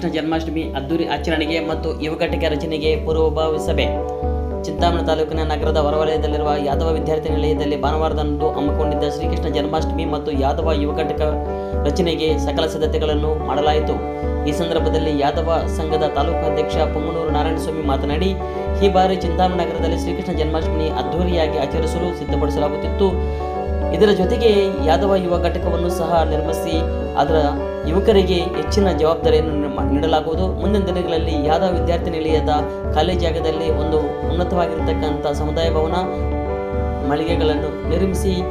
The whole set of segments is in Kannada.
ಶ್ರೀಕೃಷ್ಣ ಜನ್ಮಾಷ್ಟಮಿ ಅದ್ದೂರಿ ಆಚರಣೆಗೆ ಮತ್ತು ಯುವಕಟಿಕೆ ರಚನೆಗೆ ಪೂರ್ವಭಾವಿ ಸಭೆ. ಚಿಂತಾಮಣಿ ತಾಲೂಕಿನ ನಗರದ ಹೊರವಲಯದಲ್ಲಿರುವ ಯಾದವ ವಿದ್ಯಾರ್ಥಿ ನಿಲಯದಲ್ಲಿ ಭಾನುವಾರದಂದು ಹಮ್ಮಿಕೊಂಡಿದ್ದ ಶ್ರೀಕೃಷ್ಣ ಜನ್ಮಾಷ್ಟಮಿ ಮತ್ತು ಯಾದವ ಯುವಕಟಿಕ ರಚನೆಗೆ ಸಕಲ ಸಿದ್ಧತೆಗಳನ್ನು ಮಾಡಲಾಯಿತು. ಈ ಸಂದರ್ಭದಲ್ಲಿ ಯಾದವ ಸಂಘದ ತಾಲೂಕು ಅಧ್ಯಕ್ಷ ಪೊಂಗನೂರು ನಾರಾಯಣಸ್ವಾಮಿ ಮಾತನಾಡಿ, ಈ ಬಾರಿ ಚಿಂತಾಮಣಿ ನಗರದಲ್ಲಿ ಶ್ರೀಕೃಷ್ಣ ಜನ್ಮಾಷ್ಟಮಿ ಅದ್ದೂರಿಯಾಗಿ ಆಚರಿಸಲು ಸಿದ್ಧಪಡಿಸಲಾಗುತ್ತಿತ್ತು. ಇದರ ಜೊತೆಗೆ ಯಾದವ ಯುವ ಘಟಕವನ್ನು ಸಹ ನಿರ್ಮಿಸಿ ಅದರ ಯುವಕರಿಗೆ ಹೆಚ್ಚಿನ ಜವಾಬ್ದಾರಿಯನ್ನು ನೀಡ- ನೀಡಲಾಗುವುದು. ಮುಂದಿನ ದಿನಗಳಲ್ಲಿ ಯಾದವ ವಿದ್ಯಾರ್ಥಿ ನಿಲಯದ ಖಾಲಿ ಜಾಗದಲ್ಲಿ ಒಂದು ಉನ್ನತವಾಗಿರತಕ್ಕಂಥ ಸಮುದಾಯ ಭವನ ಮಳಿಗೆಗಳನ್ನು ನಿರ್ಮಿಸಿ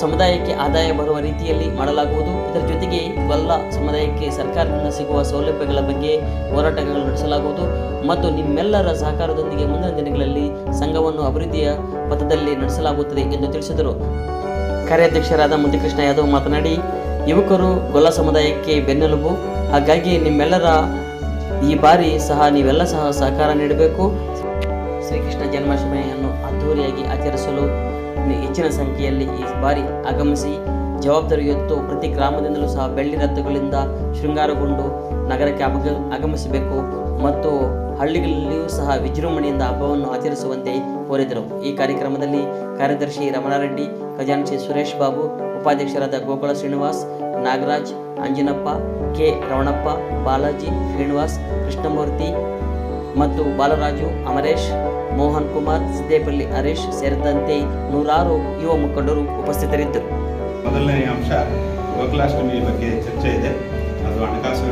ಸಮುದಾಯಕ್ಕೆ ಆದಾಯ ಬರುವ ರೀತಿಯಲ್ಲಿ ಮಾಡಲಾಗುವುದು. ಇದರ ಜೊತೆಗೆ ಬಲ್ಲ ಸಮುದಾಯಕ್ಕೆ ಸರ್ಕಾರದಿಂದ ಸಿಗುವ ಸೌಲಭ್ಯಗಳ ಬಗ್ಗೆ ಹೋರಾಟಗಳನ್ನು ನಡೆಸಲಾಗುವುದು. ಮತ್ತು ನಿಮ್ಮೆಲ್ಲರ ಸಹಕಾರದೊಂದಿಗೆ ಮುಂದಿನ ದಿನಗಳಲ್ಲಿ ಸಂಘವನ್ನು ಅಭಿವೃದ್ಧಿಯ ಪಥದಲ್ಲಿ ನಡೆಸಲಾಗುತ್ತದೆ ಎಂದು ತಿಳಿಸಿದರು. ಕಾರ್ಯಾಧ್ಯಕ್ಷರಾದ ಮುದಿಕೃಷ್ಣ ಯಾದವ್ ಮಾತನಾಡಿ, ಯುವಕರು ಗೊಲ್ಲ ಸಮುದಾಯಕ್ಕೆ ಬೆನ್ನೆಲುಬು. ಹಾಗಾಗಿ ನಿಮ್ಮೆಲ್ಲರ ಈ ಬಾರಿ ಸಹ ನೀವೆಲ್ಲ ಸಹ ಸಹಕಾರ ನೀಡಬೇಕು. ಶ್ರೀಕೃಷ್ಣ ಜನ್ಮಾಷ್ಟಮಿಯನ್ನು ಅದ್ಧೂರಿಯಾಗಿ ಆಚರಿಸಲು ಹೆಚ್ಚಿನ ಸಂಖ್ಯೆಯಲ್ಲಿ ಈ ಬಾರಿ ಆಗಮಿಸಿ, ಜವಾಬ್ದಾರಿ ಹೊತ್ತು ಪ್ರತಿ ಗ್ರಾಮದಿಂದಲೂ ಸಹ ಬೆಳ್ಳಿ ರಥಗಳಿಂದ ಶೃಂಗಾರಗೊಂಡು ನಗರಕ್ಕೆ ಆಗಮಿಸಬೇಕು. ಮತ್ತು ಹಳ್ಳಿಗಳಲ್ಲಿಯೂ ಸಹ ವಿಜೃಂಭಣೆಯಿಂದ ಹಬ್ಬವನ್ನು ಆಚರಿಸುವಂತೆ ಕೋರಿದರು. ಈ ಕಾರ್ಯಕ್ರಮದಲ್ಲಿ ಕಾರ್ಯದರ್ಶಿ ರಮಣಾರೆಡ್ಡಿ, ಖಜಾಂಚಿ ಸುರೇಶ್ ಬಾಬು, ಉಪಾಧ್ಯಕ್ಷರಾದ ಗೋಕುಳ ಶ್ರೀನಿವಾಸ್, ನಾಗರಾಜ್, ಅಂಜನಪ್ಪ, ಕೆ ರವಣಪ್ಪ ಬಾಲಾಜಿ ಶ್ರೀನಿವಾಸ್, ಕೃಷ್ಣಮೂರ್ತಿ ಮತ್ತು ಬಾಲರಾಜು, ಅಮರೇಶ್, ಮೋಹನ್ ಕುಮಾರ್, ಸಿದ್ದೇಪಲ್ಲಿ ಹರೀಶ್ ಸೇರಿದಂತೆ ನೂರಾರು ಯುವ ಮುಖಂಡರು ಉಪಸ್ಥಿತರಿದ್ದರು. ಮೊದಲನೇ ಅಂಶ ಗೋಕುಲಾಷ್ಟಮಿ ಬಗ್ಗೆ ಚರ್ಚೆ ಇದೆ. ಅದು ಹಣಕಾಸು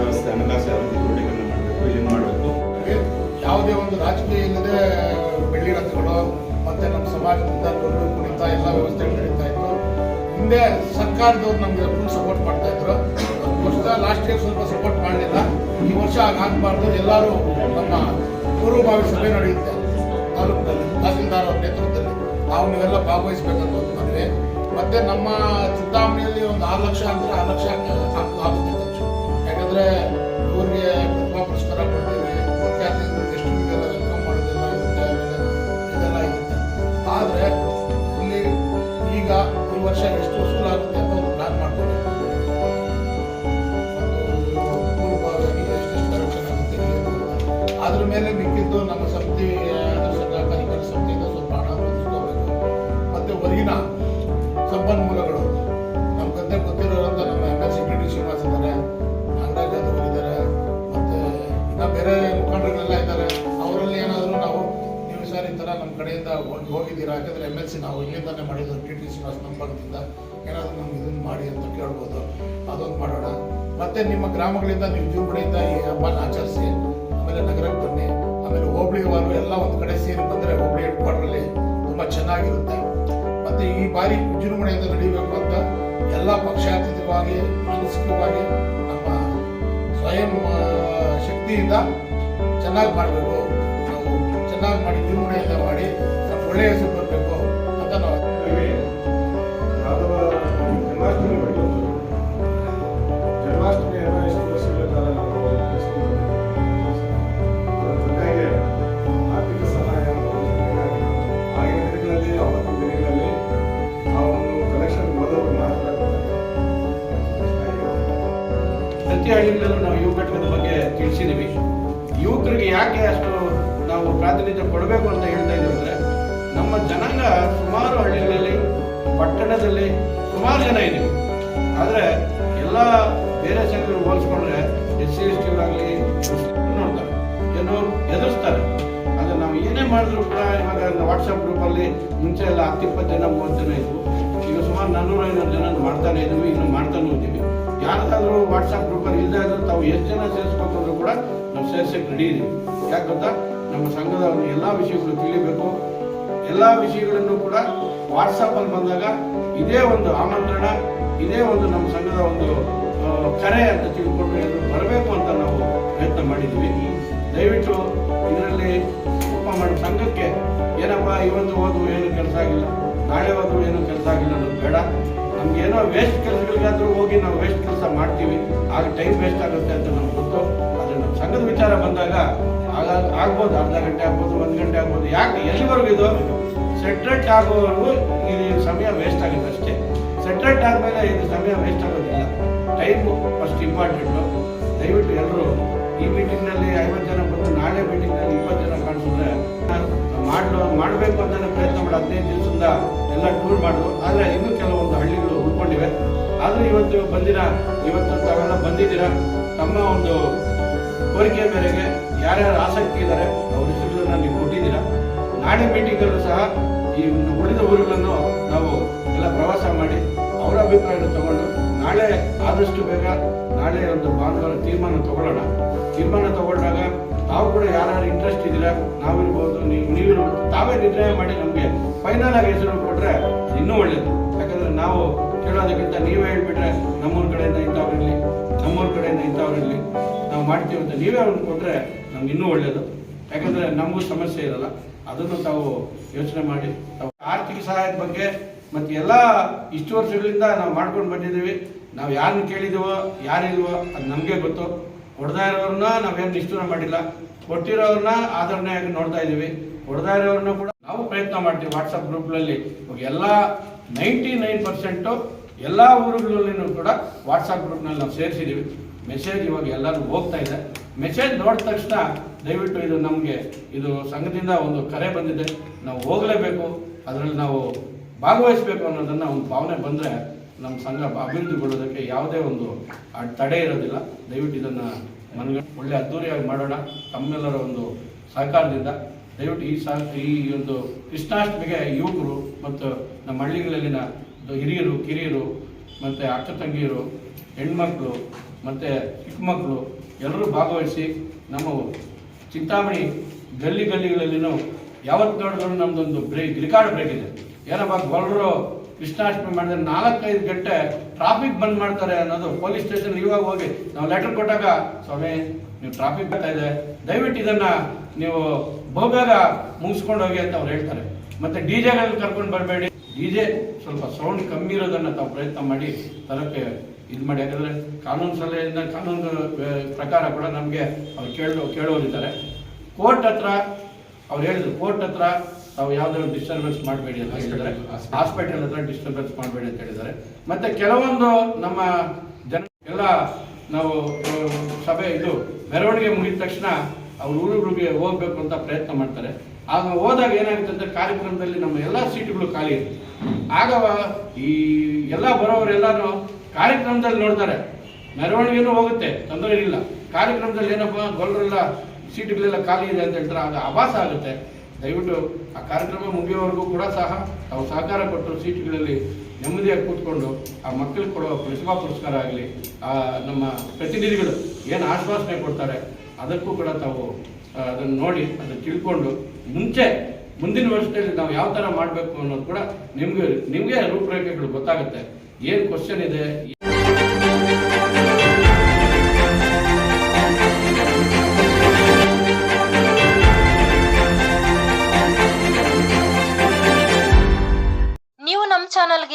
ರಾಜಕೀಯ ಬೆಳ್ಳಿ ರಥಗಳು ಮತ್ತೆ ನಮ್ಮ ಸಮಾಜದಿಂದ ದೊಡ್ಡ ಕುಣಿತ ಎಲ್ಲ ವ್ಯವಸ್ಥೆಗಳು ನಡೀತಾ ಇತ್ತು. ಹಿಂದೆ ಸರ್ಕಾರದವ್ರು ನಮ್ಗೆ ಫುಲ್ ಸಪೋರ್ಟ್ ಮಾಡ್ತಾ ಇದ್ರು. ವರ್ಷ ಲಾಸ್ಟ್ ಇಯರ್ ಸ್ವಲ್ಪ ಸಪೋರ್ಟ್ ಮಾಡಲಿಲ್ಲ. ಈ ವರ್ಷ ಹಾಗಾಗಬಾರ್ದು ಎಲ್ಲರೂ ನಮ್ಮ ಪೂರ್ವಭಾವಿ ಸಭೆ ನಡೆಯುತ್ತೆ. ತಾಲೂಕಿನಲ್ಲಿ ತಹಸೀಲ್ದಾರ್ ಅವ್ರ ನೇತೃತ್ವದಲ್ಲಿ. ನಾವು ನೀವೆಲ್ಲ ಭಾಗವಹಿಸ್ಬೇಕಂತ ಒಂದು ಮನವಿ. ಮತ್ತೆ ನಮ್ಮ ಚಿಂತಾಮಣಿಯಲ್ಲಿ ಒಂದು ಆರು ಲಕ್ಷ ಅಂದ್ರೆ ಆರು ಲಕ್ಷ ಆಗ್- ಆಗುತ್ತೆ ಯಾಕಂದ್ರೆ ಸರ್ ಈ ಥರ ನಮ್ಮ ಕಡೆಯಿಂದ ಹೋಗಿ ಹೋಗಿದ್ದೀರಾ? ಯಾಕಂದರೆ ಎಂ ಎಲ್ ಸಿ ನಾವು ಇಲ್ಲಿಂದಾನೆ ಮಾಡಿದ್ದು ಟಿ ಟಿ ಶ್ರೀನಿವಾಸ ನಮ್ಮ ಭಾಗದಿಂದ ಏನಾದರೂ ನಮ್ಗೆ ಇದನ್ನು ಮಾಡಿ ಅಂತ ಕೇಳ್ಬೋದು. ಅದೊಂದು ಮಾಡೋಣ. ಮತ್ತೆ ನಿಮ್ಮ ಗ್ರಾಮಗಳಿಂದ ನೀವು ವಿಜೃಂಭಣೆಯಿಂದ ಈ ಹಬ್ಬನ ಆಚರಿಸಿ, ಆಮೇಲೆ ನಗರಕ್ಕೆ ಬನ್ನಿ. ಆಮೇಲೆ ಹೋಬಳಿವಾರು ಎಲ್ಲ ಒಂದು ಕಡೆ ಸೇರಿ ಬಂದರೆ ಹೋಬಳಿ ಹೆಡ್ ಕ್ವಾರ್ಟರಲ್ಲಿ ತುಂಬ ಚೆನ್ನಾಗಿರುತ್ತೆ. ಮತ್ತೆ ಈ ಬಾರಿ ವಿಜೃಂಭಣೆಯಿಂದ ನಡೀಬೇಕು ಅಂತ ಎಲ್ಲ ಪಕ್ಷಾತೀತವಾಗಿ, ಮಾನಸಿಕವಾಗಿ ನಮ್ಮ ಸ್ವಯಂ ಶಕ್ತಿಯಿಂದ ಚೆನ್ನಾಗಿ ಮಾಡಬೇಕು. ಮಾಡಿ ವಿಜೃಂಭಣೆಯಿಂದ ಮಾಡಿ ನಮ್ಗೆ ಒಳ್ಳೆಯ ಹೆಸರು ಬರಬೇಕು ಅಂತ ನಾವು ಪ್ರತಿ ಹಳ್ಳಿಗಳಲ್ಲೂ ನಾವು ಯುವ ಘಟಕದ ಬಗ್ಗೆ ತಿಳಿಸಿದ್ದೀವಿ ಯುವಕರಿಗೆ ಯಾಕೆ ಅಷ್ಟು ನಾವು ಪ್ರಾತಿನಿಧ್ಯ ಕೊಡಬೇಕು ಅಂತ ಹೇಳ್ತಾ ಇದ್ದೀವಿ ಅಂದರೆ, ನಮ್ಮ ಜನಾಂಗ ಸುಮಾರು ಹಳ್ಳಿಗಳಲ್ಲಿ, ಪಟ್ಟಣದಲ್ಲಿ ಸುಮಾರು ಜನ ಇದ್ದೀವಿ. ಆದರೆ ಎಲ್ಲ ಬೇರೆ ಸಂಘಗಳು ಹೋಲಿಸ್ಕೊಂಡ್ರೆ ಎಸ್ ಸಿ, ಎಸ್ ಟಿಗಳಾಗಲಿ ನೋಡ್ತಾರೆ ಏನು ಎದುರಿಸ್ತಾರೆ ಆದರೆ ನಾವು ಏನೇ ಮಾಡಿದ್ರು ಕೂಡ ಇವಾಗ ವಾಟ್ಸಪ್ ಗ್ರೂಪಲ್ಲಿ ಮುಂಚೆ ಎಲ್ಲ ಹತ್ತು ಇಪ್ಪತ್ತು ಜನ ಮೂವತ್ತು ಜನ ಇದ್ವು. ಈಗ ಸುಮಾರು ನಾನ್ನೂರ ಐನೂರು ಜನ ಮಾಡ್ತಾನೆ ಇದ್ದೀವಿ, ಇನ್ನು ಮಾಡ್ತಾನೂ ಇದ್ದೀವಿ ವಾಟ್ಸಾಪ್ ಗ್ರೂಪಲ್ಲಿ ಇಲ್ಲದೆ ಆದರೂ ತಾವು ಎಷ್ಟು ಜನ ಸೇರಿಸ್ಕೊಂಡ್ರು ಕೂಡ ನಾವು ಸೇರ್ಸಕ್ಕೆ ರೆಡಿ ಇದೆ ಯಾಕೆ ಗೊತ್ತಾ? ನಮ್ಮ ಸಂಘದ ಎಲ್ಲ ವಿಷಯಗಳು ತಿಳಿಬೇಕು. ಎಲ್ಲ ವಿಷಯಗಳನ್ನು ಕೂಡ ವಾಟ್ಸಪ್ಪಲ್ಲಿ ಬಂದಾಗ ಇದೇ ಒಂದು ಆಮಂತ್ರಣ, ಇದೇ ಒಂದು ನಮ್ಮ ಸಂಘದ ಒಂದು ಕರೆ ಅಂತ ತಿಳ್ಕೊಂಡು ಬರಬೇಕು ಅಂತ ನಾವು ಪ್ರಯತ್ನ ಮಾಡಿದ್ವಿ ದಯವಿಟ್ಟು ಇದರಲ್ಲಿ ಉಪ ಮಾಡೋ. ಸಂಘಕ್ಕೆ ಏನಪ್ಪ ಇವತ್ತು ಹೋದ್ರು ಏನು ಕೆಲಸ ಆಗಿಲ್ಲ, ನಾಳೆ ಹೋದ್ರು ಏನು ಕೆಲಸ ಆಗಿಲ್ಲ ಅನ್ನೋದು ಬೇಡ. ನಮ್ಗೆ ಏನೋ ವೇಸ್ಟ್ ಕೆಲಸಗಳಿಗಾದ್ರೂ ಹೋಗಿ ನಾವು ವೇಸ್ಟ್ ಕೆಲಸ ಮಾಡ್ತೀವಿ. ಆಗ ಟೈಮ್ ವೇಸ್ಟ್ ಆಗುತ್ತೆ ಅಂತ ನಮ್ಗೆ ಗೊತ್ತು. ಆದರೆ ನಮ್ಮ ಸಂಘದ ವಿಚಾರ ಬಂದಾಗ ಆಗ ಆಗ್ಬೋದು, ಅರ್ಧ ಗಂಟೆ ಆಗ್ಬೋದು, ಒಂದು ಗಂಟೆ ಆಗ್ಬೋದು. ಯಾಕೆ ಎಲ್ಲಿವರೆಗೂ ಇದು? ಸೆಟ್ರೇಟ್ ಆಗುವವರೆಗೂ ಇಲ್ಲಿ ಸಮಯ ವೇಸ್ಟ್ ಆಗುತ್ತೆ ಅಷ್ಟೇ. ಸೆಟ್ರೇಟ್ ಆದಮೇಲೆ ಇದು ಸಮಯ ವೇಸ್ಟ್ ಆಗೋದಿಲ್ಲ. ಟೈಮು ಫಸ್ಟ್ ಇಂಪಾರ್ಟೆಂಟು ದಯವಿಟ್ಟು ಎಲ್ಲರೂ ಈ ಮೀಟಿಂಗ್ನಲ್ಲಿ ಐವತ್ತು ಜನ ಬಂದು ನಾಳೆ ಮೀಟಿಂಗ್ನಲ್ಲಿ ಇಪ್ಪತ್ತು ಜನ ಕಾಣಿಸಿದ್ರೆ ಮಾಡಲು ಮಾಡಬೇಕು ಅಂತಾನೆ ಪ್ರಯತ್ನ ಮಾಡಿ ಹದಿನೈದು ದಿವಸದಿಂದ ಎಲ್ಲ ಟೂರ್ ಮಾಡಿದ್ರು. ಆದರೆ ಇನ್ನೂ ಕೆಲವೊಂದು ಹಳ್ಳಿಗಳು ಉಳ್ಕೊಂಡಿವೆ. ಆದರೂ ಇವತ್ತು ಬಂದಿರ? ಇವತ್ತು ತಾವೆಲ್ಲ ಬಂದಿದ್ದೀರಾ? ತಮ್ಮ ಒಂದು ಕೋರಿಕೆ ಮೇರೆಗೆ ಯಾರ್ಯಾರು ಆಸಕ್ತಿ ಇದ್ದಾರೆ, ಅವ್ರ ಹೆಸರುಗಳನ್ನ ನೀವು ಕೊಟ್ಟಿದ್ದೀರಾ? ನಾಳೆ ಮೀಟಿಂಗಲ್ಲೂ ಸಹ ಈ ಉಳಿದ ಊರುಗಳನ್ನು ನಾವು ಎಲ್ಲ ಪ್ರವಾಸ ಮಾಡಿ ಅವರ ಅಭಿಪ್ರಾಯವನ್ನು ತಗೊಂಡು ನಾಳೆ ಆದಷ್ಟು ಬೇಗ ನಾಳೆ ಒಂದು ಭಾನುವಾರ ತೀರ್ಮಾನ ತಗೊಳ್ಳೋಣ. ತೀರ್ಮಾನ ತಗೊಂಡಾಗ ತಾವು ಕೂಡ ಯಾರು ಇಂಟ್ರೆಸ್ಟ್ ಇದ್ದೀರಾ ನಾವಿರ್ಬೋದು ನೀವು ನೀವಿರ್ಬೋದು ತಾವೇ ನಿರ್ಣಯ ಮಾಡಿ ನಮಗೆ ಫೈನಲ್ ಆಗಿ ಹೆಸರು ಕೊಟ್ಟರೆ ಇನ್ನೂ ಒಳ್ಳೇದು. ಯಾಕಂದ್ರೆ ನಾವು ಕೇಳೋದಕ್ಕಿಂತ ನೀವೇ ಹೇಳ್ಬಿಟ್ರೆ ನಮ್ಮೂರ ಕಡೆಯಿಂದ ಇಂಥವ್ರಿರಲಿ ನಮ್ಮೂರ ಕಡೆಯಿಂದ ಇಂಥವ್ರಿರಲಿ ನಾವು ಮಾಡ್ತೀವಿ ಅಂತ ನೀವೇ ಅವ್ರನ್ನ ಕೊಟ್ಟರೆ ನಮ್ಗೆ ಇನ್ನೂ ಒಳ್ಳೇದು. ಯಾಕಂದ್ರೆ ನಮಗೂ ಸಮಸ್ಯೆ ಇರಲ್ಲ, ಅದನ್ನು ತಾವು ಯೋಚನೆ ಮಾಡಿ ಆರ್ಥಿಕ ಸಹಾಯದ ಬಗ್ಗೆ ಮತ್ತೆ ಎಲ್ಲ ಇಷ್ಟು ವರ್ಷಗಳಿಂದ ನಾವು ಮಾಡ್ಕೊಂಡು ಬಂದಿದ್ದೀವಿ. ನಾವು ಯಾರನ್ನ ಕೇಳಿದೀವೋ, ಯಾರಿಲ್ವೋ, ಅದು ನಮಗೆ ಗೊತ್ತು. ಕೊಡ್ತಾ ಇರೋರನ್ನ ನಾವೇನು ನಿಷ್ಠೂರ ಮಾಡಿಲ್ಲ. ಕೊಟ್ಟಿರೋರನ್ನ ಆಧರಣೆಯಾಗಿ ನೋಡ್ತಾ ಇದ್ದೀವಿ. ಹೊಡೆದಾ ಇರೋರನ್ನ ಕೂಡ ನಾವು ಪ್ರಯತ್ನ ಮಾಡ್ತೀವಿ ವಾಟ್ಸಪ್ ಗ್ರೂಪ್ನಲ್ಲಿ ಎಲ್ಲ ನೈಂಟಿ ನೈನ್ ಪರ್ಸೆಂಟು ಎಲ್ಲ ಊರುಗಳಲ್ಲಿನೂ ಕೂಡ ವಾಟ್ಸಪ್ ಗ್ರೂಪ್ನಲ್ಲಿ ನಾವು ಸೇರಿಸಿದ್ದೀವಿ ಮೆಸೇಜ್ ಇವಾಗ ಎಲ್ಲರೂ ಹೋಗ್ತಾ ಇದೆ. ಮೆಸೇಜ್ ನೋಡಿದ ತಕ್ಷಣ ದಯವಿಟ್ಟು ಇದು ನಮಗೆ ಇದು ಸಂಘದಿಂದ ಒಂದು ಕರೆ ಬಂದಿದೆ. ನಾವು ಹೋಗಲೇಬೇಕು. ಅದರಲ್ಲಿ ನಾವು ಭಾಗವಹಿಸಬೇಕು ಅನ್ನೋದನ್ನ ಒಂದು ಭಾವನೆ ಬಂದರೆ ನಮ್ಮ ಸಂಘ ಅಭಿವೃದ್ಧಿಗೊಳ್ಳೋದಕ್ಕೆ ಯಾವುದೇ ಒಂದು ತಡೆ ಇರೋದಿಲ್ಲ. ದಯವಿಟ್ಟು ಇದನ್ನು ಮನಗ ಒಳ್ಳೆ ಅದ್ಧೂರಿಯಾಗಿ ಮಾಡೋಣ. ತಮ್ಮೆಲ್ಲರ ಒಂದು ಸಹಕಾರದಿಂದ. ದಯವಿಟ್ಟು ಈ ಸಹ, ಈ ಒಂದು ಕೃಷ್ಣಾಷ್ಟಮಿಗೆ ಯುವಕರು ಮತ್ತು ನಮ್ಮ ಹಳ್ಳಿಗಳಲ್ಲಿನ ಹಿರಿಯರು, ಕಿರಿಯರು ಮತ್ತು ಅಕ್ಕ ತಂಗಿಯರು, ಹೆಣ್ಮಕ್ಳು ಮತ್ತು ಚಿಕ್ಕ ಮಕ್ಕಳು ಎಲ್ಲರೂ ಭಾಗವಹಿಸಿ ನಮ್ಮ ಚಿಂತಾಮಣಿ ಗಲ್ಲಿ ಗಲ್ಲಿಗಳಲ್ಲಿನೂ ಯಾವತ್ತು ನೋಡಿದ್ರು ನಮ್ದೊಂದು ಬ್ರೇಕ್, ರಿಕಾರ್ಡ್ ಬ್ರೇಕ್ ಇದೆ. ಏನಪ್ಪ ಗೊಲ್ಲರು ಕೃಷ್ಣಾಷ್ಟಮಿ ಮಾಡಿದ್ರೆ ನಾಲ್ಕೈದು ಗಂಟೆ ಟ್ರಾಫಿಕ್ ಬಂದ್ ಮಾಡ್ತಾರೆ ಅನ್ನೋದು ಪೊಲೀಸ್ ಸ್ಟೇಷನ್ ಇವಾಗ ಹೋಗಿ ನಾವು ಲೆಟರ್ ಕೊಟ್ಟಾಗ, ಸ್ವಾಮಿ, ನೀವು ಟ್ರಾಫಿಕ್ ಬರ್ತಾ ಇದೆ. ದಯವಿಟ್ಟು ಇದನ್ನ ನೀವು ಬಹುಬೇಗ ಮುಗಿಸ್ಕೊಂಡು ಹೋಗಿ ಅಂತ ಅವ್ರು ಹೇಳ್ತಾರೆ. ಮತ್ತೆ ಡಿ ಜೆಗಳಲ್ಲಿ ಕರ್ಕೊಂಡು ಬರಬೇಡಿ. ಡಿ ಜೆ ಸ್ವಲ್ಪ ಸೌಂಡ್ ಕಮ್ಮಿ ಇರೋದನ್ನ ತಾವು ಪ್ರಯತ್ನ ಮಾಡಿ, ತರಕ್ಕೆ ಇದು ಮಾಡಿ. ಯಾಕಂದ್ರೆ ಕಾನೂನು ಸಲಹೆಯಿಂದ, ಕಾನೂನು ಪ್ರಕಾರ ಕೂಡ ನಮಗೆ ಅವ್ರು ಕೇಳೋ, ಕೇಳೋರಿದ್ದಾರೆ. ಕೋರ್ಟ್ ಹತ್ರ, ಅವ್ರು ಹೇಳಿದ್ರು, ಕೋರ್ಟ್ ಹತ್ರ ತಾವು ಯಾವ್ದಾದ್ರು ಡಿಸ್ಟರ್ಬೆನ್ಸ್ ಮಾಡಬೇಡಿ ಅಂತ ಹೇಳಿದ್ದಾರೆ. ಹಾಸ್ಪಿಟಲ್ ಹತ್ರ ಡಿಸ್ಟರ್ಬೆನ್ಸ್ ಮಾಡಬೇಡಿ ಅಂತ ಹೇಳಿದ್ದಾರೆ. ಮತ್ತೆ ಕೆಲವೊಂದು ನಮ್ಮ ಜನ ಎಲ್ಲ ನಾವು ಸಭೆ ಇದು ಮೆರವಣಿಗೆ ಮುಗಿದ ತಕ್ಷಣ ಅವ್ರು ಊರುಗಳಿಗೆ ಹೋಗ್ಬೇಕು ಅಂತ ಪ್ರಯತ್ನ ಮಾಡ್ತಾರೆ. ಆಗ ಹೋದಾಗ ಏನಾಗುತ್ತೆ ಅಂತ ಕಾರ್ಯಕ್ರಮದಲ್ಲಿ ನಮ್ಮ ಎಲ್ಲ ಸೀಟುಗಳು ಖಾಲಿ ಇರುತ್ತೆ. ಆಗ ಈ ಎಲ್ಲ ಬರೋರೆಲ್ಲಾನು ಕಾರ್ಯಕ್ರಮದಲ್ಲಿ ನೋಡ್ತಾರೆ. ಮೆರವಣಿಗೆನೂ ಹೋಗುತ್ತೆ ತೊಂದರೆ ಇಲ್ಲ. ಕಾರ್ಯಕ್ರಮದಲ್ಲಿ ಏನಪ್ಪ ಗೊಲ್ಲರೆಲ್ಲ ಸೀಟುಗಳೆಲ್ಲ ಖಾಲಿ ಇದೆ ಅಂತ ಹೇಳ್ತಾರೆ. ಆಗ ಆಭಾಸ ಆಗುತ್ತೆ. ದಯವಿಟ್ಟು ಆ ಕಾರ್ಯಕ್ರಮ ಮುಗಿಯೋವರೆಗೂ ಕೂಡ ಸಹ ತಾವು ಸಹಕಾರ ಕೊಟ್ಟು ಸೀಟುಗಳಲ್ಲಿ ನೆಮ್ಮದಿಯಾಗಿ ಕೂತ್ಕೊಂಡು ಆ ಮಕ್ಕಳಿಗೆ ಕೊಡುವ ಪ್ರತಿಭಾ ಪುರಸ್ಕಾರ ಆಗಲಿ, ಆ ನಮ್ಮ ಪ್ರತಿನಿಧಿಗಳು ಏನು ಆಶ್ವಾಸನೆ ಕೊಡ್ತಾರೆ ಅದಕ್ಕೂ ಕೂಡ ತಾವು ಅದನ್ನು ನೋಡಿ ಅದನ್ನು ತಿಳ್ಕೊಂಡು ಮುಂಚೆ, ಮುಂದಿನ ವರ್ಷದಲ್ಲಿ ನಾವು ಯಾವ ಥರ ಮಾಡಬೇಕು ಅನ್ನೋದು ಕೂಡ ನಿಮಗೆ ನಿಮಗೆ ರೂಪರೇಖೆಗಳು ಗೊತ್ತಾಗುತ್ತೆ. ಏನು ಕ್ವಶನ್ ಇದೆ